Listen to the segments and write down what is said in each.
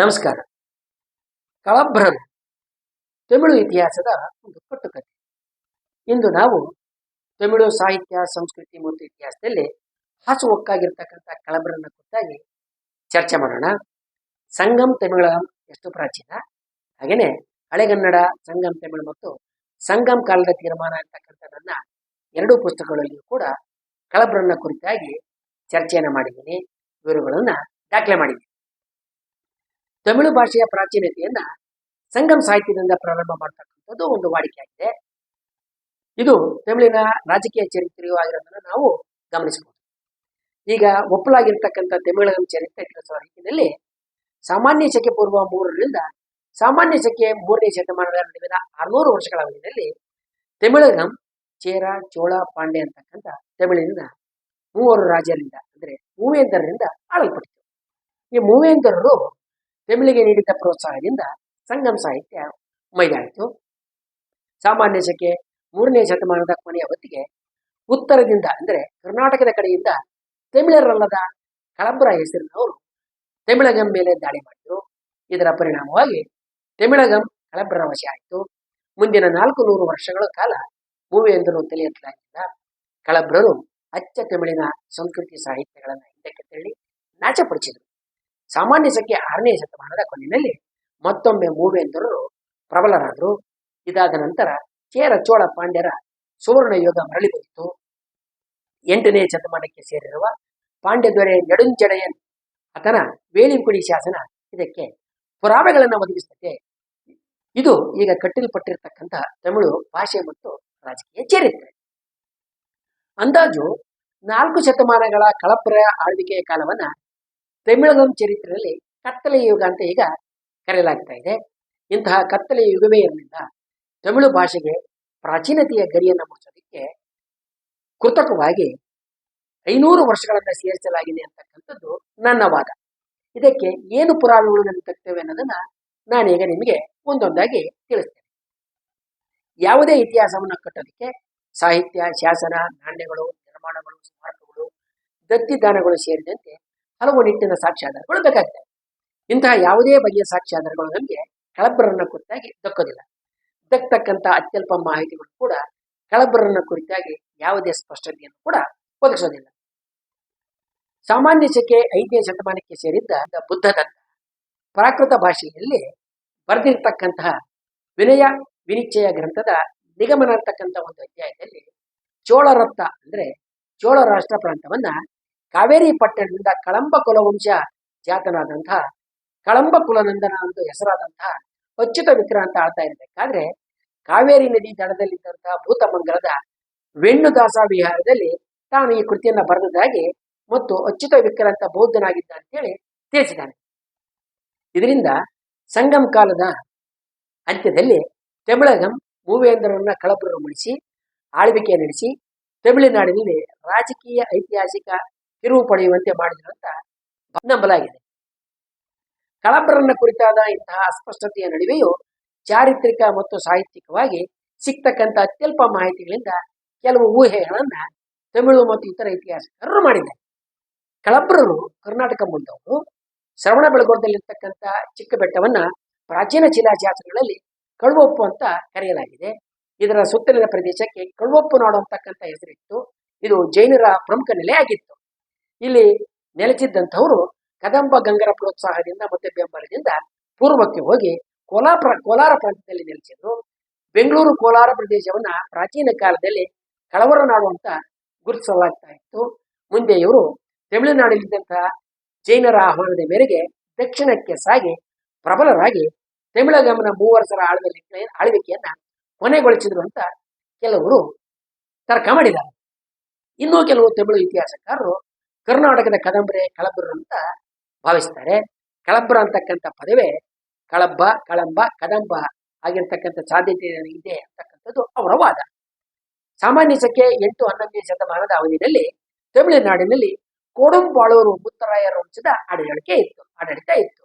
ನಮಸ್ಕಾರ. ಕಳಭ್ರರು ತಮಿಳು ಇತಿಹಾಸದ ಒಂದು ಕಟ್ಟುಕತೆ. ಇಂದು ನಾವು ತಮಿಳು ಸಾಹಿತ್ಯ, ಸಂಸ್ಕೃತಿ ಮತ್ತು ಇತಿಹಾಸದಲ್ಲಿ ಹಾಸುಹೊಕ್ಕಾಗಿರ್ತಕ್ಕಂಥ ಕಳಬ್ರನ್ನ ಕುರಿತಾಗಿ ಚರ್ಚೆ ಮಾಡೋಣ. ಸಂಗಮ್ ತಮಿಳಂ ಎಷ್ಟು ಪ್ರಾಚೀನ? ಹಾಗೆಯೇ ಹಳೆಗನ್ನಡ, ಸಂಗಮ್ ತಮಿಳು ಮತ್ತು ಸಂಗಮ್ ಕಾಲದ ತೀರ್ಮಾನ ಅಂತಕ್ಕಂಥ ನನ್ನ ಎರಡೂ ಪುಸ್ತಕಗಳಲ್ಲಿಯೂ ಕೂಡ ಕಳಬ್ರನ್ನ ಕುರಿತಾಗಿ ಚರ್ಚೆಯನ್ನು ಮಾಡಿದ್ದೀನಿ. ವಿವರಗಳನ್ನು ದಾಖಲೆ ಮಾಡಿದ್ದೀನಿ. ತಮಿಳು ಭಾಷೆಯ ಪ್ರಾಚೀನತೆಯನ್ನ ಸಂಗಮ್ ಸಾಹಿತ್ಯದಿಂದ ಪ್ರಾರಂಭ ಮಾಡ್ತಕ್ಕಂಥದ್ದು ಒಂದು ವಾಡಿಕೆಯಾಗಿದೆ. ಇದು ತಮಿಳಿನ ರಾಜಕೀಯ ಚರಿತ್ರೆಯೂ ಆಗಿರೋದನ್ನ ನಾವು ಗಮನಿಸಬಹುದು. ಈಗ ಒಪ್ಪಲಾಗಿರ್ತಕ್ಕಂಥ ತಮಿಳು ಚರಿತ್ರೆ ತಿಳಿಸುವ ರೀತಿಯಲ್ಲಿ ಸಾಮಾನ್ಯ ಶಕೆ ಪೂರ್ವ ಮೂರರಿಂದ ಸಾಮಾನ್ಯ ಶಕೆ ಮೂರನೇ ಶತಮಾನದ ನಡುವಿನ ಆರುನೂರು ವರ್ಷಗಳ ಅವಧಿಯಲ್ಲಿ ತಮಿಳಗಂ ಚೇರ, ಚೋಳ, ಪಾಂಡೆ ಅಂತಕ್ಕಂಥ ತಮಿಳಿನ ಮೂವರು ರಾಜರಿಂದ, ಅಂದ್ರೆ ಮೂವೇಂದರರಿಂದ ಆಳಲ್ಪಟ್ಟಿತು. ಈ ಮೂವೇಂದರರು ತಮಿಳಿಗೆ ನೀಡಿದ ಪ್ರೋತ್ಸಾಹದಿಂದ ಸಂಗಮ್ ಸಾಹಿತ್ಯ ಮೈದಾಯಿತು. ಸಾಮಾನ್ಯ ಶಕೆ ಮೂರನೇ ಶತಮಾನದ ಕೊನೆಯ ಹೊತ್ತಿಗೆ ಉತ್ತರದಿಂದ ಅಂದರೆ ಕರ್ನಾಟಕದ ಕಡೆಯಿಂದ ತಮಿಳರಲ್ಲದ ಕಳಂಬರ ಹೆಸರಿನವರು ತಮಿಳಗಂ ಮೇಲೆ ದಾಳಿ ಮಾಡಿದರು. ಇದರ ಪರಿಣಾಮವಾಗಿ ತಮಿಳಗಂ ಕಳಬ್ರ ವಶ ಆಯಿತು. ಮುಂದಿನ ನಾಲ್ಕು ನೂರು ವರ್ಷಗಳ ಕಾಲ ಮೂವೆಯೊಂದನ್ನು ತಲೆ ಕಳಬ್ರರು ಅಚ್ಚ ತಮಿಳಿನ ಸಂಸ್ಕೃತಿ ಸಾಹಿತ್ಯಗಳನ್ನು ಹಿಂದಕ್ಕೆ ತಳ್ಳಿ ನಾಚಪಡಿಸಿದರು. ಸಾಮಾನ್ಯ ಸಂಖ್ಯೆ ಆರನೇ ಶತಮಾನದ ಕೊನೆಯಲ್ಲಿ ಮತ್ತೊಮ್ಮೆ ಮೂವೇಂದ್ರರು ಪ್ರಬಲರಾದರು. ಇದಾದ ನಂತರ ಚೇರ ಚೋಳ ಪಾಂಡ್ಯರ ಸುವರ್ಣ ಯುಗ ಮರಳಿ ಬಂದಿತು. ಎಂಟನೇ ಶತಮಾನಕ್ಕೆ ಸೇರಿರುವ ಪಾಂಡ್ಯ ದೊರೆ ನೆಡುಂಜಡೆಯನ್, ಆತನ ವೇಲಿಂಕುಡಿ ಶಾಸನ ಇದಕ್ಕೆ ಪುರಾವೆಗಳನ್ನು ಒದಗಿಸುತ್ತೆ ಇದು ಈಗ ಕಟ್ಟಲ್ಪಟ್ಟಿರತಕ್ಕಂತಹ ತಮಿಳು ಭಾಷೆ ಮತ್ತು ರಾಜಕೀಯ ಚರಿತ್ರೆ. ಅಂದಾಜು ನಾಲ್ಕು ಶತಮಾನಗಳ ಕಳಪರ ಆಳ್ವಿಕೆಯ ಕಾಲವನ್ನ ತಮಿಳಗಂ ಚರಿತ್ರೆಯಲ್ಲಿ ಕತ್ತಲೆ ಯುಗ ಅಂತ ಈಗ ಕರೆಯಲಾಗ್ತಾ ಇದೆ. ಇಂತಹ ಕತ್ತಲೆ ಯುಗವೇ ಇರಲಿಲ್ಲ ತಮಿಳು ಭಾಷೆಗೆ ಪ್ರಾಚೀನತೆಯ ಗರಿಯನ್ನು ಮುಚ್ಚೋದಕ್ಕೆ ಕೃತಕವಾಗಿ ಐನೂರು ವರ್ಷಗಳನ್ನು ಸೇರಿಸಲಾಗಿದೆ ಅಂತಕ್ಕಂಥದ್ದು ನನ್ನ ವಾದ. ಇದಕ್ಕೆ ಏನು ಪುರಾವೆಗಳು ನಮಗೆ ತಗ್ತೇವೆ ಅನ್ನೋದನ್ನ ನಾನೀಗ ನಿಮಗೆ ಒಂದೊಂದಾಗಿ ತಿಳಿಸ್ತೇನೆ. ಯಾವುದೇ ಇತಿಹಾಸವನ್ನು ಕಟ್ಟೋದಕ್ಕೆ ಸಾಹಿತ್ಯ, ಶಾಸನ, ನಾಣ್ಯಗಳು, ನಿರ್ಮಾಣಗಳು, ಸ್ಮಾರಕಗಳು ದತ್ತಿದಾನಗಳು ಸೇರಿದಂತೆ ಹಲವು ನಿಟ್ಟಿನ ಸಾಕ್ಷ್ಯಾಧಾರಗಳು ಬೇಕಾಗ್ತವೆ. ಇಂತಹ ಯಾವುದೇ ಬಗೆಯ ಸಾಕ್ಷ್ಯಾಧಾರಗಳು ನಮಗೆ ಕಳಬ್ಬರನ್ನ ಕುರಿತಾಗಿ ದಕ್ಕೋದಿಲ್ಲ. ದಕ್ಕತಕ್ಕಂಥ ಅತ್ಯಲ್ಪ ಮಾಹಿತಿಗಳು ಕೂಡ ಕಳಬ್ಬರನ್ನ ಕುರಿತಾಗಿ ಯಾವುದೇ ಸ್ಪಷ್ಟತೆಯನ್ನು ಕೂಡ ಒದಗಿಸೋದಿಲ್ಲ. ಸಾಮಾನ್ಯ ಶಕೆ ಐದನೇ ಶತಮಾನಕ್ಕೆ ಸೇರಿದ್ದ ಬುದ್ಧದತ್ತ ಪ್ರಾಕೃತ ಭಾಷೆಯಲ್ಲಿ ಬರೆದಿರ್ತಕ್ಕಂತಹ ವಿನಯ ವಿನಿಶ್ಚಯ ಗ್ರಂಥದ ನಿಗಮನ ಅಂತಕ್ಕಂಥ ಒಂದು ಅಧ್ಯಾಯದಲ್ಲಿ ಚೋಳರತ್ತ ಅಂದ್ರೆ ಚೋಳ ರಾಷ್ಟ್ರ ಪ್ರಾಂತವನ್ನ ಕಾವೇರಿ ಪಟ್ಟಣದಿಂದ ಕಳಂಬ ಕುಲವಂಶ ಜಾತನಾದಂತಹ ಕಳಂಬ ಕುಲನಂದನ ಎಂದು ಹೆಸರಾದಂತಹ ಅಚ್ಯುತ ವಿಕ್ರಾಂತ ಆಳ್ತಾ ಇರಬೇಕಾದ್ರೆ ಕಾವೇರಿ ನದಿ ದಡದಲ್ಲಿದ್ದಂತಹ ಭೂತಮಂಗಲದ ವೆಣ್ಣುದಾಸ ವಿಹಾರದಲ್ಲಿ ತಾನು ಈ ಕೃತಿಯನ್ನ ಬರೆದದಾಗಿ ಮತ್ತು ಅಚ್ಯುತ ವಿಕ್ರಾಂತ ಬೌದ್ಧನಾಗಿದ್ದ ಅಂತೇಳಿ ತಿಳಿಸಿದ್ದಾನೆ. ಇದರಿಂದ ಸಂಗಮ್ ಕಾಲದ ಅಂತ್ಯದಲ್ಲಿ ತಮಿಳಗಂ ಮೂವೇಂದ್ರರನ್ನ ಕಳಪುರ ಮುಡಿಸಿ ಆಳ್ವಿಕೆ ನಡೆಸಿ ತಮಿಳುನಾಡಿನಲ್ಲಿ ರಾಜಕೀಯ ಐತಿಹಾಸಿಕ ತಿರುವು ಪಡೆಯುವಂತೆ ಮಾಡಿದ್ರು ಅಂತ ನಂಬಲಾಗಿದೆ. ಕಳಬ್ರನ್ನ ಕುರಿತಾದ ಇಂತಹ ಅಸ್ಪಷ್ಟತೆಯ ನಡುವೆಯೂ ಚಾರಿತ್ರಿಕ ಮತ್ತು ಸಾಹಿತ್ಯಿಕವಾಗಿ ಸಿಗ್ತಕ್ಕಂಥ ಅತ್ಯಲ್ಪ ಮಾಹಿತಿಗಳಿಂದ ಕೆಲವು ಊಹೆಗಳನ್ನ ತಮಿಳು ಮತ್ತು ಇತರ ಇತಿಹಾಸಕಾರರು ಮಾಡಿದ್ದಾರೆ. ಕಳಬ್ರರು ಕರ್ನಾಟಕ ಮೂಲದವರು. ಶ್ರವಣ ಬೆಳಗೊಳದಲ್ಲಿರ್ತಕ್ಕಂಥ ಚಿಕ್ಕ ಬೆಟ್ಟವನ್ನ ಪ್ರಾಚೀನ ಶಿಲಾಶಾಸನಗಳಲ್ಲಿ ಕಳುವಪ್ಪು ಅಂತ ಕರೆಯಲಾಗಿದೆ. ಇದರ ಸುತ್ತಲಿನ ಪ್ರದೇಶಕ್ಕೆ ಕಳುವಪ್ಪು ನಾಡು ಅಂತಕ್ಕಂಥ ಹೆಸರಿತ್ತು ಇದು ಜೈನರ ಪ್ರಮುಖ ನೆಲೆಯಾಗಿತ್ತು ಇಲ್ಲಿ ನೆಲೆಸಿದ್ದಂಥವರು ಕದಂಬ ಗಂಗರ ಪ್ರೋತ್ಸಾಹದಿಂದ ಮತ್ತೆ ಬೆಂಬಲದಿಂದ ಪೂರ್ವಕ್ಕೆ ಹೋಗಿ ಕೋಲಾರ ಕೋಲಾರ ಪ್ರಾಂತ್ಯದಲ್ಲಿ ನೆಲೆಸಿದ್ರು. ಬೆಂಗಳೂರು ಕೋಲಾರ ಪ್ರದೇಶವನ್ನ ಪ್ರಾಚೀನ ಕಾಲದಲ್ಲಿ ಕಳವರ ನಾಡು ಅಂತ ಗುರುತಿಸಲಾಗ್ತಾ ಇತ್ತು. ಮುಂದೆ ಇವರು ತಮಿಳುನಾಡಲ್ಲಿದ್ದಂತಹ ಜೈನರ ಆಹ್ವಾನದ ಮೇರೆಗೆ ದಕ್ಷಿಣಕ್ಕೆ ಸಾಗಿ ಪ್ರಬಲರಾಗಿ ತಮಿಳಗಮನ ಮೂವರ್ಸರ ಆಳ್ವಿಕೆ, ಆಳ್ವಿಕೆಯನ್ನ ಕೊನೆಗೊಳಿಸಿದ್ರು ಅಂತ ಕೆಲವರು ತರ್ಕ ಮಾಡಿದ್ದಾರೆ. ಇನ್ನೂ ಕೆಲವು ತಮಿಳು ಇತಿಹಾಸಕಾರರು ಕರ್ನಾಟಕದ ಕದಂಬರೆ ಕಳಬ್ರು ಅಂತ ಭಾವಿಸ್ತಾರೆ. ಕಳಬ್ರ ಅಂತಕ್ಕಂಥ ಪದವೇ ಕಳಬ್ಬ ಕಳಂಬ, ಕದಂಬ ಆಗಿರ್ತಕ್ಕಂಥ ಸಾಧ್ಯತೆ ಇದೆ ಅಂತಕ್ಕಂಥದ್ದು ಅವರ ವಾದ. ಸಾಮಾನ್ಯ ಸಂಖ್ಯೆ ಎಂಟು ಹನ್ನೊಂದನೇ ಶತಮಾನದ ಅವಧಿಯಲ್ಲಿ ತಮಿಳುನಾಡಿನಲ್ಲಿ ಕೋಡಂಬಾಳೂರು ಮುತ್ತರಾಯರ ವಂಶದ ಆಡಳಿಕೆ ಇತ್ತು, ಆಡಳಿತ ಇತ್ತು.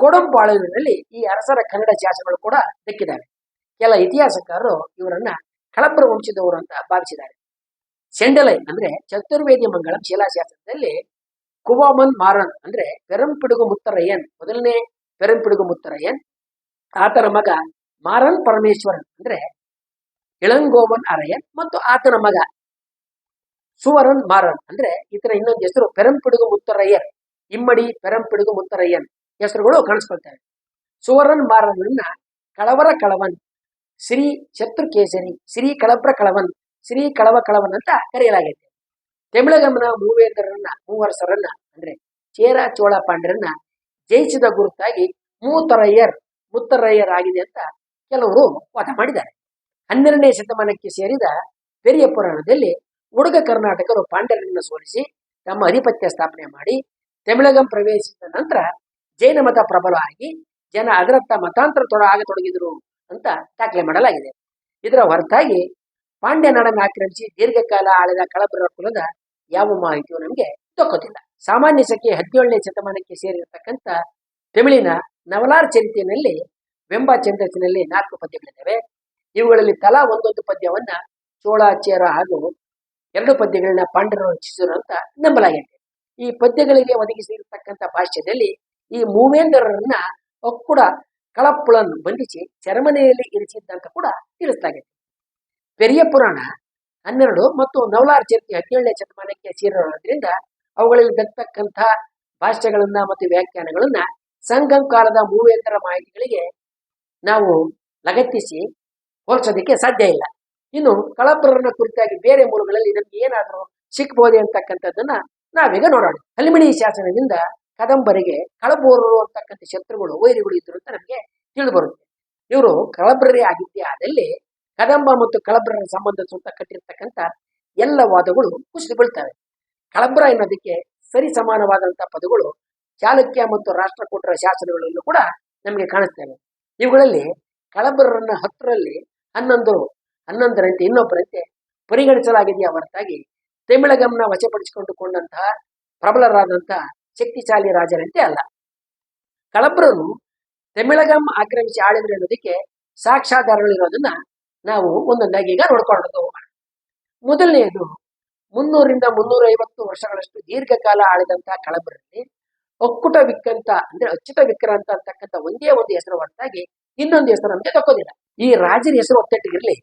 ಕೋಡಂಬಾಳೂರಿನಲ್ಲಿ ಈ ಅರಸರ ಕನ್ನಡ ಶಾಸನಗಳು ಕೂಡ ದಕ್ಕಿದ್ದಾವೆ ಕೆಲ ಇತಿಹಾಸಕಾರರು ಇವರನ್ನ ಕಳಬ್ರ ವಂಶದವರು ಅಂತ ಭಾವಿಸಿದ್ದಾರೆ. ಸೆಂಡಲೈ ಅಂದ್ರೆ ಚತುರ್ವೇದಿ ಮಂಗಳಂ ಶಿಲಾಶಾಸ್ತ್ರದಲ್ಲಿ ಕುವಾಮನ್ ಮಾರನ್ ಅಂದ್ರೆ ಪೆರಂಪಿಡುಗು ಮುತ್ತರಯ್ಯನ್. ಮೊದಲನೇ ಪೆರಂಪಿಡುಗು ಮುತ್ತರಯ್ಯನ್. ಆತನ ಮಗ ಮಾರನ್ ಪರಮೇಶ್ವರನ್ ಅಂದ್ರೆ ಇಳಂಗೋಮನ್ ಅರಯನ್ ಮತ್ತು ಆತನ ಮಗ ಸುವರನ್ ಮಾರನ್ ಅಂದ್ರೆ ಈತನ ಇನ್ನೊಂದು ಹೆಸರು ಪೆರಂಪಿಡುಗು ಮುತ್ತರಯ್ಯನ್. ಇಮ್ಮಡಿ ಪೆರಂಪಿಡುಗು ಮುತ್ತರಯ್ಯನ್ ಹೆಸರುಗಳು ಕಾಣಿಸ್ಕೊಳ್ತವೆ. ಸುವರನ್ ಮಾರನನ್ನ ಕಳವರ ಕಳವನ್, ಶ್ರೀ ಶತ್ರುಕೇಸರಿ, ಶ್ರೀ ಕಳಬ್ರ ಕಳವನ್ ಶ್ರೀ ಕಳವ ಕಳವನ್ ಅಂತ ಕರೆಯಲಾಗಿದೆ ತಮಿಳಗಮನ ಮೂವೇಂದ್ರರನ್ನ, ಮೂವರಸರನ್ನ ಅಂದ್ರೆ ಚೇರ ಚೋಳ ಪಾಂಡ್ಯರನ್ನ ಜಯಿಸಿದ ಗುರುತಾಗಿ ಮೂತರಯ್ಯರ್ ಮುತ್ತರಯ್ಯರ್ ಆಗಿದೆ ಅಂತ ಕೆಲವರು ವಾದ ಮಾಡಿದ್ದಾರೆ. ಹನ್ನೆರಡನೇ ಶತಮಾನಕ್ಕೆ ಸೇರಿದ ಪೆರಿಯ ಪುರಾಣದಲ್ಲಿ ಉಡುಗ ಕರ್ನಾಟಕರು ಪಾಂಡ್ಯರನ್ನು ಸೋಲಿಸಿ ತಮ್ಮ ಅಧಿಪತ್ಯ ಸ್ಥಾಪನೆ ಮಾಡಿ ತಮಿಳಗಂ ಪ್ರವೇಶಿಸಿದ ನಂತರ ಜೈನ ಮತ ಪ್ರಬಲವಾಗಿ ಜನ ಅದರತ್ತ ಮತಾಂತರ ತೊಡ ಆಗತೊಡಗಿದರು ಅಂತ ದಾಖಲೆ ಮಾಡಲಾಗಿದೆ. ಇದರ ಹೊರತಾಗಿ ಪಾಂಡ್ಯ ನಾಡನ್ನು ಆಕ್ರಮಿಸಿ ದೀರ್ಘಕಾಲ ಆಳಿದ ಕಳಬರ ಕುಲದ ಯಾವ ಮಾಹಿತಿಯೂ ನಮಗೆ ದೊಕ್ಕುತ್ತಿಲ್ಲ ಸಾಮಾನ್ಯ ಸಖಿ ಹದಿನೇಳನೇ ಶತಮಾನಕ್ಕೆ ಸೇರಿರತಕ್ಕಂಥ ತಮಿಳಿನ ನವಲಾರ್ ಚರಿತೆಯಲ್ಲಿ ವೆಂಬ ಚಂದ್ರಸಿನಲ್ಲಿ ನಾಲ್ಕು ಪದ್ಯಗಳಿದ್ದಾವೆ. ಇವುಗಳಲ್ಲಿ ತಲಾ ಒಂದೊಂದು ಪದ್ಯವನ್ನ ಚೋಳಾಚೇರ ಹಾಗೂ ಎರಡು ಪದ್ಯಗಳನ್ನ ಪಾಂಡ್ಯರು ರಚಿಸಿದರು ಅಂತ ನಂಬಲಾಗಿದೆ. ಈ ಪದ್ಯಗಳಿಗೆ ಒದಗಿಸಿರ್ತಕ್ಕಂಥ ಭಾಷ್ಯದಲ್ಲಿ ಈ ಮೂವೇಂದ್ರರನ್ನ ಒಕ್ಕೂಡ ಕಳಪ್ಪುಳನ್ನು ಬಂಧಿಸಿ ಚರಮನೆಯಲ್ಲಿ ಇರಿಸಿದ್ದಂತ ಕೂಡ ತಿಳಿಸಲಾಗಿದೆ. ಪೆರಿಯ ಪುರಾಣ ಹನ್ನೆರಡು ಮತ್ತು ನವಲಾರ್ ಚರಿತೆ ಹದಿನೇಳನೇ ಶತಮಾನಕ್ಕೆ ಸೇರಿರೋದ್ರಿಂದ ಅವುಗಳಲ್ಲಿ ದತ್ತಕ್ಕಂಥ ಭಾಷ್ಯಗಳನ್ನ ಮತ್ತು ವ್ಯಾಖ್ಯಾನಗಳನ್ನ ಸಂಗಂ ಕಾಲದ ಮೂವೇಂದ್ರ ಮಾಹಿತಿಗಳಿಗೆ ನಾವು ಲಗತ್ತಿಸಿ ಹೋಲಿಸೋದಕ್ಕೆ ಸಾಧ್ಯ ಇಲ್ಲ. ಇನ್ನು ಕಳಪ್ರರನ್ನ ಕುರಿತಾಗಿ ಬೇರೆ ಮೂಲಗಳಲ್ಲಿ ನಮ್ಗೆ ಏನಾದರೂ ಸಿಕ್ಬೋದೆ ಅಂತಕ್ಕಂಥದ್ದನ್ನ ನಾವೀಗ ನೋಡೋಣ. ಹಲಿಮಿಣಿ ಶಾಸನದಿಂದ ಕದಂಬರಿಗೆ ಕಳಬೋರರು ಅಂತಕ್ಕಂಥ ಶತ್ರುಗಳು ವೈರಿಗಳು ಇದ್ರು ಅಂತ ನಮಗೆ ತಿಳಿದು ಬರುತ್ತೆ. ಇವರು ಕಳಬ್ರರೇ ಆಗಿದ್ದೇ ಆದಲ್ಲಿ ಕದಂಬ ಮತ್ತು ಕಳಬ್ರರ ಸಂಬಂಧ ಸುತ್ತ ಕಟ್ಟಿರ್ತಕ್ಕಂಥ ಎಲ್ಲ ವಾದಗಳು ಕುಸಿದು ಬೀಳ್ತವೆ. ಕಳಬ್ರ ಎನ್ನೋದಕ್ಕೆ ಸರಿ ಸಮಾನವಾದಂತಹ ಪದಗಳು ಚಾಲುಕ್ಯ ಮತ್ತು ರಾಷ್ಟ್ರಕೂಟರ ಶಾಸನಗಳಲ್ಲೂ ಕೂಡ ನಮಗೆ ಕಾಣಿಸ್ತವೆ. ಇವುಗಳಲ್ಲಿ ಕಳಬ್ರರನ್ನ ಹತ್ತರಲ್ಲಿ ಹನ್ನೊಂದರು ಹನ್ನೊಂದರಂತೆ ಇನ್ನೊಬ್ಬರಂತೆ ಪರಿಗಣಿಸಲಾಗಿದೆಯಾ ಹೊರತಾಗಿ ತಮಿಳಗಂನ ವಶಪಡಿಸಿಕೊಂಡುಕೊಂಡಂತಹ ಪ್ರಬಲರಾದಂತಹ ಶಕ್ತಿಶಾಲಿ ರಾಜರಂತೆ ಅಲ್ಲ. ಕಳಬ್ರರು ತಮಿಳಗಂ ಆಕ್ರಮಿಸಿ ಆಳಿದ್ರು ಅನ್ನೋದಕ್ಕೆ ಸಾಕ್ಷಾಧಾರಗಳಿರೋದನ್ನ ನಾವು ಒಂದೊಂದಾಗಿ ಈಗ ನೋಡ್ಕೊಂಡು ಹೋಗೋಣ ಮೊದಲನೆಯದು, ಮುನ್ನೂರಿಂದ ಮುನ್ನೂರೈವತ್ತು ವರ್ಷಗಳಷ್ಟು ದೀರ್ಘಕಾಲ ಆಳಿದಂತಹ ಕಳಬರಲ್ಲಿ ಒಕ್ಕುಟ ವಿಕ್ಕಂತ ಅಂದ್ರೆ ಅಚ್ಯುತ ವಿಕ್ರಾಂತ ಅಂತಕ್ಕಂಥ ಒಂದೇ ಒಂದು ಹೆಸರು ಹೊರತಾಗಿ ಇನ್ನೊಂದು ಹೆಸರು ನಮಗೆ ತಕ್ಕೋದಿಲ್ಲ. ಈ ರಾಜರ ಹೆಸರು ಒತ್ತಟ್ಟಿಗಿರಲಿ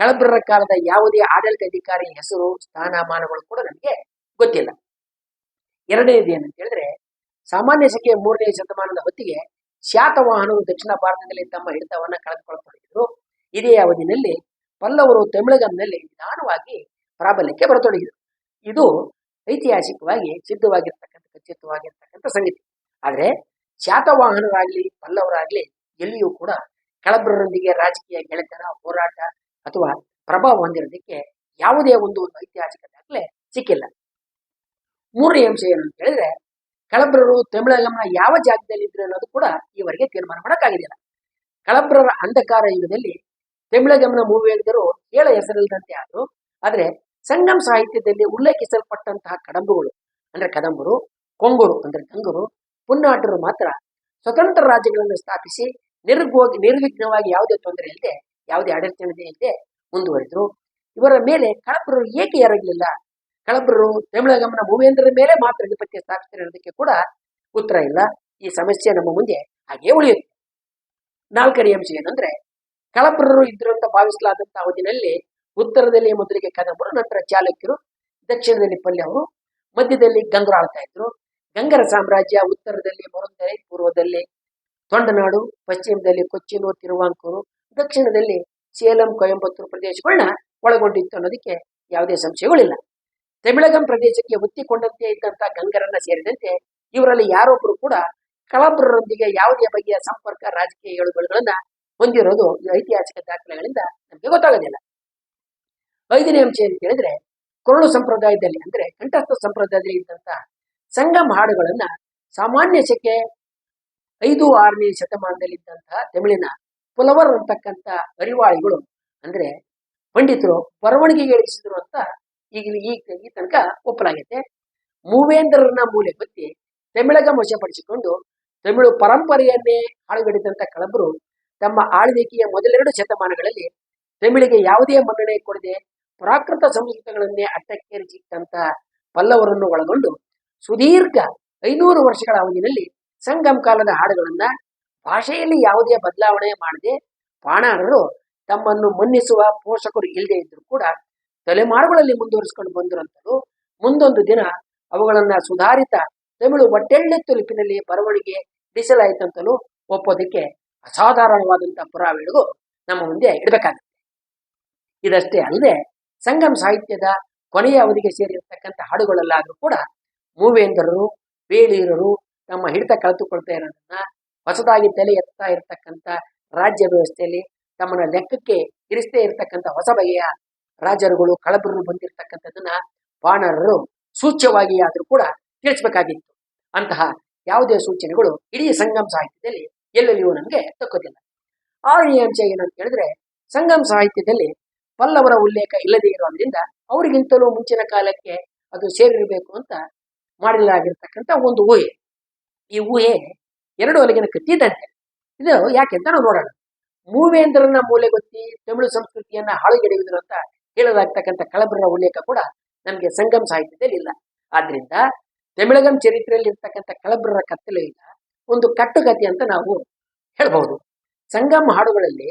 ಕಳಬ್ರರ ಕಾಲದ ಯಾವುದೇ ಆಡಳಿತ ಅಧಿಕಾರಿ ಹೆಸರು, ಸ್ಥಾನಮಾನಗಳು ಕೂಡ ನಮಗೆ ಗೊತ್ತಿಲ್ಲ. ಎರಡನೇದು ಏನಂತ ಹೇಳಿದ್ರೆ, ಸಾಮಾನ್ಯ ಸಂಖ್ಯೆ ಮೂರನೇ ಶತಮಾನದ ಹೊತ್ತಿಗೆ ಶಾತವಾಹನರು ದಕ್ಷಿಣ ಭಾರತದಲ್ಲಿ ತಮ್ಮ ಹಿಡಿತವನ್ನ ಕಳೆದುಕೊಳ್ಳತೊಡಗಿದ್ರು ಇದೇ ಅವಧಿನಲ್ಲಿ ಪಲ್ಲವರು ತಮಿಳಗಂನಲ್ಲಿ ನಿಧಾನವಾಗಿ ಪ್ರಾಬಲ್ಯಕ್ಕೆ ಬರತೊಡಗಿದರು. ಇದು ಐತಿಹಾಸಿಕವಾಗಿ ಸಿದ್ಧವಾಗಿರ್ತಕ್ಕಂಥ, ಖಚಿತವಾಗಿರ್ತಕ್ಕಂಥ ಸಂಗತಿ. ಆದ್ರೆ ಶಾತವಾಹನರಾಗ್ಲಿ ಪಲ್ಲವರಾಗ್ಲಿ ಎಲ್ಲಿಯೂ ಕೂಡ ಕಳಬ್ರರೊಂದಿಗೆ ರಾಜಕೀಯ ಗೆಳೆತನ, ಹೋರಾಟ ಅಥವಾ ಪ್ರಭಾವ ಹೊಂದಿರೋದಕ್ಕೆ ಯಾವುದೇ ಒಂದು ಒಂದು ಐತಿಹಾಸಿಕ ದಾಖಲೆ ಸಿಕ್ಕಿಲ್ಲ. ಮೂರನೇ ಅಂಶ ಏನು ಅಂತ ಹೇಳಿದ್ರೆ, ಕಳಬ್ರರು ತಮಿಳಗಮನ ಯಾವ ಜಾಗದಲ್ಲಿ ಇದ್ರು ಅನ್ನೋದು ಕೂಡ ಈವರೆಗೆ ತೀರ್ಮಾನ ಮಾಡೋಕ್ಕಾಗಿದೆಯಲ್ಲ ಕಳಬ್ರರ ಅಂಧಕಾರ ಯುಗದಲ್ಲಿ ತಮಿಳಗಮನ ಮೂವೇಂದರು ಹೇಳ ಹೆಸರಿಲ್ಲದಂತೆ ಆದರು. ಆದರೆ ಸಂಗಮ್ ಸಾಹಿತ್ಯದಲ್ಲಿ ಉಲ್ಲೇಖಿಸಲ್ಪಟ್ಟಂತಹ ಕಡಂಬುಗಳು ಅಂದ್ರೆ ಕದಂಬರು, ಕೊಂಗರು, ಅಂದ್ರೆ ಗಂಗರು, ಪುನ್ನಾಟರು ಮಾತ್ರ ಸ್ವತಂತ್ರ ರಾಜ್ಯಗಳನ್ನು ಸ್ಥಾಪಿಸಿ ನಿರ್ಗೋಗಿ, ನಿರ್ವಿಘ್ನವಾಗಿ ಯಾವುದೇ ತೊಂದರೆ ಇಲ್ಲದೆ, ಯಾವುದೇ ಅಡಚಣೆ ಇಲ್ಲದೆ ಮುಂದುವರಿದ್ರು. ಇವರ ಮೇಲೆ ಕಳಬ್ರರು ಏಕೆ ಎರಗಲಿಲ್ಲ ಕಳಬ್ರರು ತಮಿಳಗಮನ ಮೂವೇಂದ್ರರ ಮೇಲೆ ಮಾತ್ರ ಅಧಿಪತ್ಯ ಸ್ಥಾಪಿಸಿರೋದಕ್ಕೆ ಕೂಡ ಉತ್ತರ ಇಲ್ಲ. ಈ ಸಮಸ್ಯೆ ನಮ್ಮ ಮುಂದೆ ಹಾಗೆ ಉಳಿಯುತ್ತೆ. ನಾಲ್ಕನೇ ಅಂಶ ಏನಂದ್ರೆ ಕಳಬ್ರರು ಇದ್ರು ಅಂತ ಭಾವಿಸಲಾದಂತಹ ಅವಧಿನಲ್ಲಿ ಉತ್ತರದಲ್ಲಿ ಮೊದಲಿಗೆ ಕದಂಬರು, ನಂತರ ಚಾಲುಕ್ಯರು, ದಕ್ಷಿಣದಲ್ಲಿ ಪಲ್ಯವರು ಮಧ್ಯದಲ್ಲಿ ಗಂಗರು ಆಳ್ತಾ ಇದ್ರು. ಗಂಗರ ಸಾಮ್ರಾಜ್ಯ ಉತ್ತರದಲ್ಲಿ ಮರುಂದರೆ ಪೂರ್ವದಲ್ಲಿ ತೊಂಡನಾಡು, ಪಶ್ಚಿಮದಲ್ಲಿ ಕೊಚ್ಚಿನು, ತಿರುವಾಂಕೂರು, ದಕ್ಷಿಣದಲ್ಲಿ ಸೇಲಂ, ಕೊಯಂಬತ್ತೂರು ಪ್ರದೇಶಗಳನ್ನ ಒಳಗೊಂಡಿತ್ತು ಅನ್ನೋದಕ್ಕೆ ಯಾವುದೇ ಸಂಶಯಗಳಿಲ್ಲ. ತಮಿಳಗಂ ಪ್ರದೇಶಕ್ಕೆ ಒತ್ತಿಕೊಂಡಂತೆ ಇದ್ದಂತಹ ಗಂಗರನ್ನ ಸೇರಿದಂತೆ ಇವರಲ್ಲಿ ಯಾರೊಬ್ಬರು ಕೂಡ ಕಳಬ್ರರೊಂದಿಗೆ ಯಾವುದೇ ಬಗೆಯ ಸಂಪರ್ಕ, ರಾಜಕೀಯ ಏಳುಗಳನ್ನ ಹೊಂದಿರೋದು ಐತಿಹಾಸಿಕ ದಾಖಲೆಗಳಿಂದ ನಮಗೆ ಗೊತ್ತಾಗೋದಿಲ್ಲ. ಐದನೇ ಅಂಶ ಅಂತ ಹೇಳಿದ್ರೆ ಕೊರಳು ಸಂಪ್ರದಾಯದಲ್ಲಿ ಅಂದ್ರೆ ಕಂಠಸ್ಥ ಸಂಪ್ರದಾಯದಲ್ಲಿ ಇದ್ದಂತ ಸಂಗಮ್ ಹಾಡುಗಳನ್ನ ಸಾಮಾನ್ಯ ಶಕೆ ಐದು ಆರನೇ ಶತಮಾನದಲ್ಲಿ ಇದ್ದಂತಹ ತಮಿಳಿನ ಪುಲವರ್ ಅಂತಕ್ಕಂಥ ಅರಿವಾಳಿಗಳು ಅಂದ್ರೆ ಪಂಡಿತರು ಬರವಣಿಗೆಗೆ ಇಳಿಸಿದ್ರು ಅಂತ ಈಗ ಈ ಈ ತನಕ ಒಪ್ಪಲಾಗೈತೆ. ಮೂವೇಂದ್ರನ ಮೂಲೆ ಬತ್ತಿ ತಮಿಳಗ ವಶಪಡಿಸಿಕೊಂಡು ತಮಿಳು ಪರಂಪರೆಯನ್ನೇ ಹಾಳುಗಡಿದಂತ ಕಳಬರು ತಮ್ಮ ಆಳ್ವಿಕೆಯ ಮೊದಲೆರಡು ಶತಮಾನಗಳಲ್ಲಿ ತಮಿಳಿಗೆ ಯಾವುದೇ ಮನ್ನಣೆ ಕೊಡದೆ ಪ್ರಾಕೃತ ಸಂಸ್ಕೃತಗಳನ್ನೇ ಅಟ್ಟಕ್ಕೇರಿಸಿಟ್ಟಂತ ಪಲ್ಲವರನ್ನು ಒಳಗೊಂಡು ಸುದೀರ್ಘ ಐನೂರು ವರ್ಷಗಳ ಅವಧಿನಲ್ಲಿ ಸಂಗಮ್ ಕಾಲದ ಹಾಡುಗಳನ್ನ ಭಾಷೆಯಲ್ಲಿ ಯಾವುದೇ ಬದಲಾವಣೆ ಮಾಡದೆ ಪಾಣಾರರು ತಮ್ಮನ್ನು ಮನ್ನಿಸುವ ಪೋಷಕರು ಇಲ್ಲದೆ ಇದ್ದರೂ ಕೂಡ ತಲೆಮಾರುಗಳಲ್ಲಿ ಮುಂದುವರಿಸಿಕೊಂಡು ಬಂದಿರುವಂತಲೂ ಮುಂದೊಂದು ದಿನ ಅವುಗಳನ್ನ ಸುಧಾರಿತ ತಮಿಳು ಒಟ್ಟೆಳ್ಳೆ ತುಲುಪಿನಲ್ಲಿ ಬರವಣಿಗೆ ಇಡಿಸಲಾಯಿತಂತಲೂ ಒಪ್ಪೋದಕ್ಕೆ ಅಸಾಧಾರಣವಾದಂತಹ ಪುರಾವೆಗಳು ನಮ್ಮ ಮುಂದೆ ಇಡಬೇಕಾಗುತ್ತೆ. ಇದಷ್ಟೇ ಅಲ್ಲದೆ ಸಂಗಮ್ ಸಾಹಿತ್ಯದ ಕೊನೆಯ ಅವಧಿಗೆ ಸೇರಿರತಕ್ಕಂಥ ಹಾಡುಗಳಲ್ಲಾದ್ರೂ ಕೂಡ ಮೂವೇಂದ್ರರು ಬೇಲೀರರು ತಮ್ಮ ಹಿಡಿತ ಕಳೆದುಕೊಳ್ತಾ ಇರೋದನ್ನ ಹೊಸದಾಗಿ ತಲೆ ಎತ್ತಾ ಇರತಕ್ಕಂಥ ರಾಜ್ಯ ವ್ಯವಸ್ಥೆಯಲ್ಲಿ ತಮ್ಮನ್ನ ಲೆಕ್ಕಕ್ಕೆ ಇರಿಸದೇ ಇರತಕ್ಕಂಥ ಹೊಸ ಬಗೆಯ ರಾಜರುಗಳು, ಕಳಬರರು ಬಂದಿರತಕ್ಕಂಥದ್ದನ್ನ ಬಾಣರರು ಸೂಚ್ಯವಾಗಿ ಆದರೂ ಕೂಡ ತಿಳಿಸಬೇಕಾಗಿತ್ತು. ಅಂತಹ ಯಾವುದೇ ಸೂಚನೆಗಳು ಇಡೀ ಸಂಗಮ್ ಸಾಹಿತ್ಯದಲ್ಲಿ ಎಲ್ಲೆಲ್ಲಿಯೂ ನಮಗೆ ತಕ್ಕೋದಿಲ್ಲ ಆರನೇ ಅಂಶ ಏನಂತ ಹೇಳಿದ್ರೆ ಸಂಗಮ್ ಸಾಹಿತ್ಯದಲ್ಲಿ ಪಲ್ಲವರ ಉಲ್ಲೇಖ ಇಲ್ಲದೆ ಇರೋದ್ರಿಂದ ಅವರಿಗಿಂತಲೂ ಮುಂಚಿನ ಕಾಲಕ್ಕೆ ಅದು ಸೇರಿರಬೇಕು ಅಂತ ಮಾಡಲಾಗಿರ್ತಕ್ಕಂಥ ಒಂದು ಊಹೆ. ಈ ಊಹೆ ಎರಡು ಅಲಗಿನ ಕತ್ತಿದಂತೆ. ಇದು ಯಾಕೆ ಅಂತ ನಾವು ನೋಡೋಣ. ಮೂವೇಂದ್ರನ ಮೂಲೆಗೊತ್ತಿ ತಮಿಳು ಸಂಸ್ಕೃತಿಯನ್ನ ಹಾಳುಗೆಡೆಯುವುದು ಅಂತ ಹೇಳಲಾಗ್ತಕ್ಕಂಥ ಕಳಬರ ಉಲ್ಲೇಖ ಕೂಡ ನಮಗೆ ಸಂಗಮ್ ಸಾಹಿತ್ಯದಲ್ಲಿ ಇಲ್ಲ. ಆದ್ರಿಂದ ತಮಿಳಗಂ ಚರಿತ್ರೆಯಲ್ಲಿ ಇರ್ತಕ್ಕಂಥ ಕಳಬರರ ಕತ್ತಲೆಯಿಂದ ಒಂದು ಕಟ್ಟುಗತಿ ಅಂತ ನಾವು ಹೇಳಬಹುದು. ಸಂಗಮ್ ಹಾಡುಗಳಲ್ಲಿ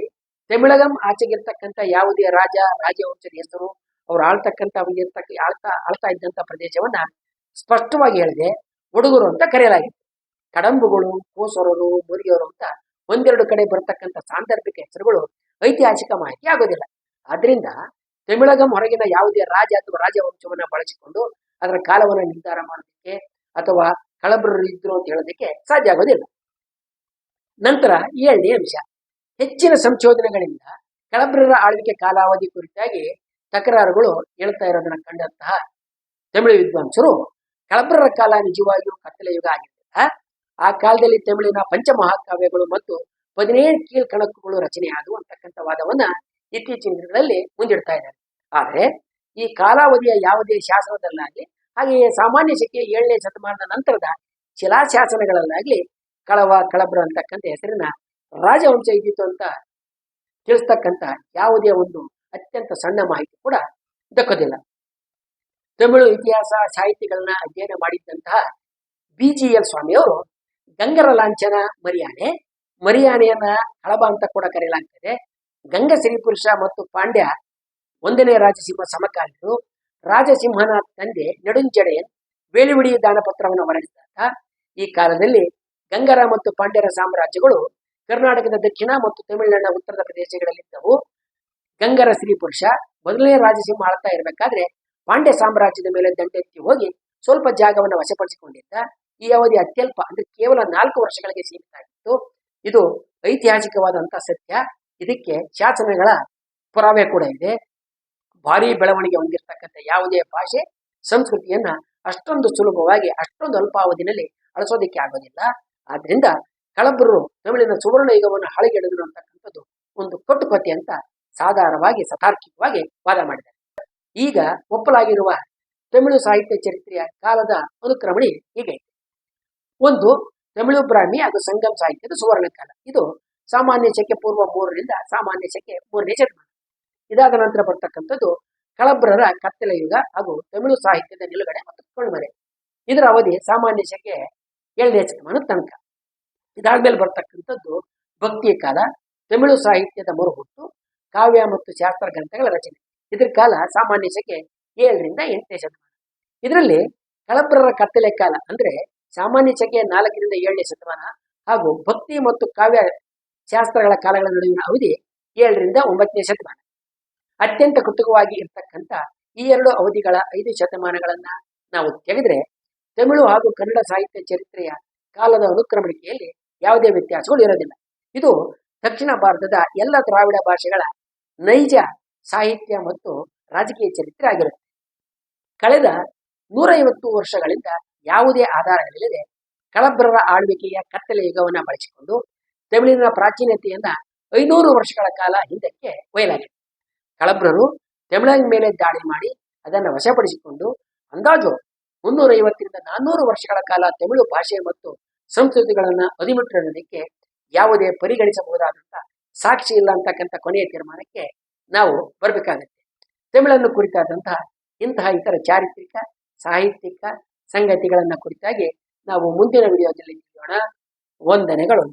ತಮಿಳಗಂ ಆಚೆಗಿರ್ತಕ್ಕಂಥ ಯಾವುದೇ ರಾಜ, ರಾಜವಂಶದ ಹೆಸರು, ಅವ್ರು ಆಳ್ತಕ್ಕಂಥ ಇರ್ತಕ್ಕ, ಆಳ್ತಾ ಆಳ್ತಾ ಇದ್ದಂಥ ಪ್ರದೇಶವನ್ನ ಸ್ಪಷ್ಟವಾಗಿ ಹೇಳಿದೆ. ಹುಡುಗರು ಅಂತ ಕರೆಯಲಾಗಿತ್ತು. ಕಡಂಬುಗಳು, ಕೋಸರರು ಮುರಿಯವರು ಅಂತ ಒಂದೆರಡು ಕಡೆ ಬರ್ತಕ್ಕಂಥ ಸಾಂದರ್ಭಿಕ ಹೆಸರುಗಳು ಐತಿಹಾಸಿಕ ಮಾಹಿತಿ ಆಗೋದಿಲ್ಲ. ಆದ್ರಿಂದ ತಮಿಳಗಂ ಹೊರಗಿನ ಯಾವುದೇ ರಾಜ ಅಥವಾ ರಾಜವಂಶವನ್ನ ಬಳಸಿಕೊಂಡು ಅದರ ಕಾಲವನ್ನು ನಿರ್ಧಾರ ಮಾಡೋದಕ್ಕೆ ಅಥವಾ ಕಳಬರರು ಇದ್ರು ಅಂತ ಹೇಳೋದಕ್ಕೆ ಸಾಧ್ಯ ಆಗೋದಿಲ್ಲ. ನಂತರ ಏಳನೇ ಅಂಶ. ಹೆಚ್ಚಿನ ಸಂಶೋಧನೆಗಳಿಂದ ಕಳಬ್ರರ ಆಳ್ವಿಕೆ ಕಾಲಾವಧಿ ಕುರಿತಾಗಿ ತಕರಾರುಗಳು ಹೇಳ್ತಾ ಇರೋದನ್ನ ಕಂಡಂತಹ ತಮಿಳು ವಿದ್ವಾಂಸರು, ಕಳಬ್ರರ ಕಾಲ ನಿಜವಾಗಿಯೂ ಕತ್ತಲೆ ಯುಗ ಆಗಿರಲಿಲ್ಲ ಆ ಕಾಲದಲ್ಲಿ ತಮಿಳಿನ ಪಂಚಮಹಾಕಾವ್ಯಗಳು ಮತ್ತು ಹದಿನೇಳು ಕೀಳ್ಕಣಕುಗಳು ರಚನೆ ಆದವು ವಾದವನ್ನ ಇತ್ತೀಚಿನ ದಿನಗಳಲ್ಲಿ ಮುಂದಿಡ್ತಾ ಇದ್ದಾರೆ. ಆದರೆ ಈ ಕಾಲಾವಧಿಯ ಯಾವುದೇ ಶಾಸನದಲ್ಲಾಗಲಿ ಹಾಗೆಯೇ ಸಾಮಾನ್ಯ ಶಕೆ ಏಳನೇ ಶತಮಾನದ ನಂತರದ ಶಿಲಾಶಾಸನಗಳಲ್ಲಾಗಲಿ ಕಳವ ಕಳಬ್ರ ಅಂತಕ್ಕಂಥ ಹೆಸರಿನ ರಾಜವಂಶ ಇದ್ದಿತ್ತು ಅಂತ ತಿಳಿಸ್ತಕ್ಕಂಥ ಯಾವುದೇ ಒಂದು ಅತ್ಯಂತ ಸಣ್ಣ ಮಾಹಿತಿ ಕೂಡ ದಕ್ಕೋದಿಲ್ಲ. ತಮಿಳು ಇತಿಹಾಸ ಸಾಹಿತಿಗಳನ್ನ ಅಧ್ಯಯನ ಮಾಡಿದ್ದಂತಹ ಬಿ ಜಿ ಎಲ್ ಸ್ವಾಮಿಯವರು ಗಂಗರ ಲಾಂಛನ ಮರಿಯಾನೆ ಮರಿಯಾನೆಯನ್ನ ಹಳಬ ಅಂತ ಕೂಡ ಕರೆಯಲಾಗ್ತದೆ. ಗಂಗ ಪುರುಷ ಮತ್ತು ಪಾಂಡ್ಯ ಒಂದನೇ ರಾಜಸಿಂಹ ಸಮಕಾಲೀನರು ರಾಜಸಿಂಹನ ತಂದೆ ನೆಡುಂಜಡೆಯನ್ ದಾನ ದಾನಪತ್ರವನ್ನು ಹೊರಡಿಸಿದಾಗ ಈ ಕಾಲದಲ್ಲಿ ಗಂಗರ ಮತ್ತು ಪಾಂಡ್ಯರ ಸಾಮ್ರಾಜ್ಯಗಳು ಕರ್ನಾಟಕದ ದಕ್ಷಿಣ ಮತ್ತು ತಮಿಳುನಾಡಿನ ಉತ್ತರದ ಪ್ರದೇಶಗಳಲ್ಲಿದ್ದವು. ಗಂಗರ ಸ್ತ್ರೀ ಪುರುಷ ಮೊದಲನೇ ರಾಜಸಿಂಹ ಆಳ್ತಾ ಇರಬೇಕಾದ್ರೆ ಪಾಂಡ್ಯ ಸಾಮ್ರಾಜ್ಯದ ಮೇಲೆ ದಂಡೆತ್ತಿ ಹೋಗಿ ಸ್ವಲ್ಪ ಜಾಗವನ್ನು ವಶಪಡಿಸಿಕೊಂಡಿದ್ದ. ಈ ಅವಧಿ ಅತ್ಯಲ್ಪ ಅಂದ್ರೆ ಕೇವಲ ನಾಲ್ಕು ವರ್ಷಗಳಿಗೆ ಸೀಮಿತ ಆಗಿತ್ತು. ಇದು ಐತಿಹಾಸಿಕವಾದಂತಹ ಸತ್ಯ. ಇದಕ್ಕೆ ಶಾಸನಗಳ ಪುರಾವೆ ಕೂಡ ಇದೆ. ಭಾರಿ ಬೆಳವಣಿಗೆ ಹೊಂದಿರತಕ್ಕಂಥ ಯಾವುದೇ ಭಾಷೆ, ಸಂಸ್ಕೃತಿಯನ್ನ ಅಷ್ಟೊಂದು ಸುಲಭವಾಗಿ, ಅಷ್ಟೊಂದು ಅಲ್ಪಾವಧಿನಲ್ಲಿ ಅಳಸೋದಿಕ್ಕೆ ಆಗೋದಿಲ್ಲ. ಆದ್ರಿಂದ ಕಳಬ್ರರು ತಮಿಳಿನ ಸುವರ್ಣ ಯುಗವನ್ನು ಹಾಳಿಗೆಳೆದರು ಅಂತಕ್ಕಂಥದ್ದು ಒಂದು ಕಟ್ಟುಕತೆ ಅಂತ ಸಾಧಾರಣವಾಗಿ, ಸತಾರ್ಕಿಕವಾಗಿ ವಾದ ಮಾಡಿದ್ದಾರೆ. ಈಗ ಒಪ್ಪಲಾಗಿರುವ ತಮಿಳು ಸಾಹಿತ್ಯ ಚರಿತ್ರೆಯ ಕಾಲದ ಅನುಕ್ರಮಣಿ ಹೀಗೆ ಒಂದು ತಮಿಳು ಬ್ರಾಹ್ಮಿ ಅದು ಸಂಗಮ್ ಸಾಹಿತ್ಯದ ಸುವರ್ಣ ಕಾಲ ಇದು ಸಾಮಾನ್ಯ ಶಕೆ ಪೂರ್ವ ಮೂರರಿಂದ ಸಾಮಾನ್ಯ ಶಕೆ ಮೂರನೇ ಶತಮಾನ ಇದಾದ ನಂತರ ಬರ್ತಕ್ಕಂಥದ್ದು ಕಳಬ್ರರ ಕತ್ತಲೆ ಯುಗ ಹಾಗೂ ತಮಿಳು ಸಾಹಿತ್ಯದ ನಿಲುಗಡೆ ಮತ್ತು ಕಣ್ಮರೆ. ಇದರ ಅವಧಿ ಸಾಮಾನ್ಯ ಶಕೆ ಏಳನೇ ಶತಮಾನ ತನಕ. ಇದಾದ್ಮೇಲೆ ಬರ್ತಕ್ಕಂಥದ್ದು ಭಕ್ತಿಯ ಕಾಲ, ತಮಿಳು ಸಾಹಿತ್ಯದ ಮರುಹುಟ್ಟು ಕಾವ್ಯ ಮತ್ತು ಶಾಸ್ತ್ರ ಗ್ರಂಥಗಳ ರಚನೆ. ಇದ್ರ ಕಾಲ ಸಾಮಾನ್ಯ ಶಕೆ ಏಳರಿಂದ ಎಂಟನೇ ಶತಮಾನ. ಇದರಲ್ಲಿ ಕಳಬ್ರರ ಕತ್ತಲೆ ಕಾಲ ಅಂದ್ರೆ ಸಾಮಾನ್ಯ ಶಕೆ ನಾಲ್ಕರಿಂದ ಏಳನೇ ಶತಮಾನ ಹಾಗೂ ಭಕ್ತಿ ಮತ್ತು ಕಾವ್ಯ ಶಾಸ್ತ್ರಗಳ ಕಾಲಗಳ ನಡುವಿನ ಅವಧಿ ಏಳರಿಂದ ಒಂಬತ್ತನೇ ಶತಮಾನ. ಅತ್ಯಂತ ಕೃತಕವಾಗಿ ಇರ್ತಕ್ಕಂಥ ಈ ಎರಡು ಅವಧಿಗಳ ಐದು ಶತಮಾನಗಳನ್ನ ನಾವು ತೆಗೆದ್ರೆ ತಮಿಳು ಹಾಗೂ ಕನ್ನಡ ಸಾಹಿತ್ಯ ಚರಿತ್ರೆಯ ಕಾಲದ ಅನುಕ್ರಮಣಿಕೆಯಲ್ಲಿ ಯಾವುದೇ ವ್ಯತ್ಯಾಸಗಳು ಇರೋದಿಲ್ಲ. ಇದು ದಕ್ಷಿಣ ಭಾರತದ ಎಲ್ಲ ದ್ರಾವಿಡ ಭಾಷೆಗಳ ನೈಜ ಸಾಹಿತ್ಯ ಮತ್ತು ರಾಜಕೀಯ ಚರಿತ್ರೆ ಆಗಿರುತ್ತೆ. ಕಳೆದ ನೂರೈವತ್ತು ವರ್ಷಗಳಿಂದ ಯಾವುದೇ ಆಧಾರಗಳಿಲ್ಲದೆ ಕಳಬ್ರರ ಆಳ್ವಿಕೆಯ ಕತ್ತಲೆ ಯುಗವನ್ನು ಬಳಸಿಕೊಂಡು ತಮಿಳಿನ ಪ್ರಾಚೀನತೆಯನ್ನ ಐನೂರು ವರ್ಷಗಳ ಕಾಲ ಹಿಂದಕ್ಕೆ ಒಯ್ಯಲಾಗಿದೆ. ಕಳಬ್ರರು ತಮಿಳನ ಮೇಲೆ ದಾಳಿ ಮಾಡಿ ಅದನ್ನು ವಶಪಡಿಸಿಕೊಂಡು ಅಂದಾಜು ಮುನ್ನೂರೈವತ್ತರಿಂದ ನಾನ್ನೂರು ವರ್ಷಗಳ ಕಾಲ ತಮಿಳು ಭಾಷೆ ಮತ್ತು ಸಂಸ್ಕೃತಿಗಳನ್ನ ಅದಿಮಿಟ್ಟಿರೋದಕ್ಕೆ ಯಾವುದೇ ಪರಿಗಣಿಸಬಹುದಾದಂತ ಸಾಕ್ಷಿ ಇಲ್ಲ ಅಂತಕ್ಕಂಥ ಕೊನೆಯ ತೀರ್ಮಾನಕ್ಕೆ ನಾವು ಬರಬೇಕಾಗತ್ತೆ. ತಮಿಳನ್ನು ಕುರಿತಾದಂತಹ ಇಂತಹ ಇತರ ಚಾರಿತ್ರಿಕ, ಸಾಹಿತ್ಯಿಕ ಸಂಗತಿಗಳನ್ನ ಕುರಿತಾಗಿ ನಾವು ಮುಂದಿನ ವಿಡಿಯೋದಲ್ಲಿ ತಿಳಿಯೋಣ. ವಂದನೆಗಳು.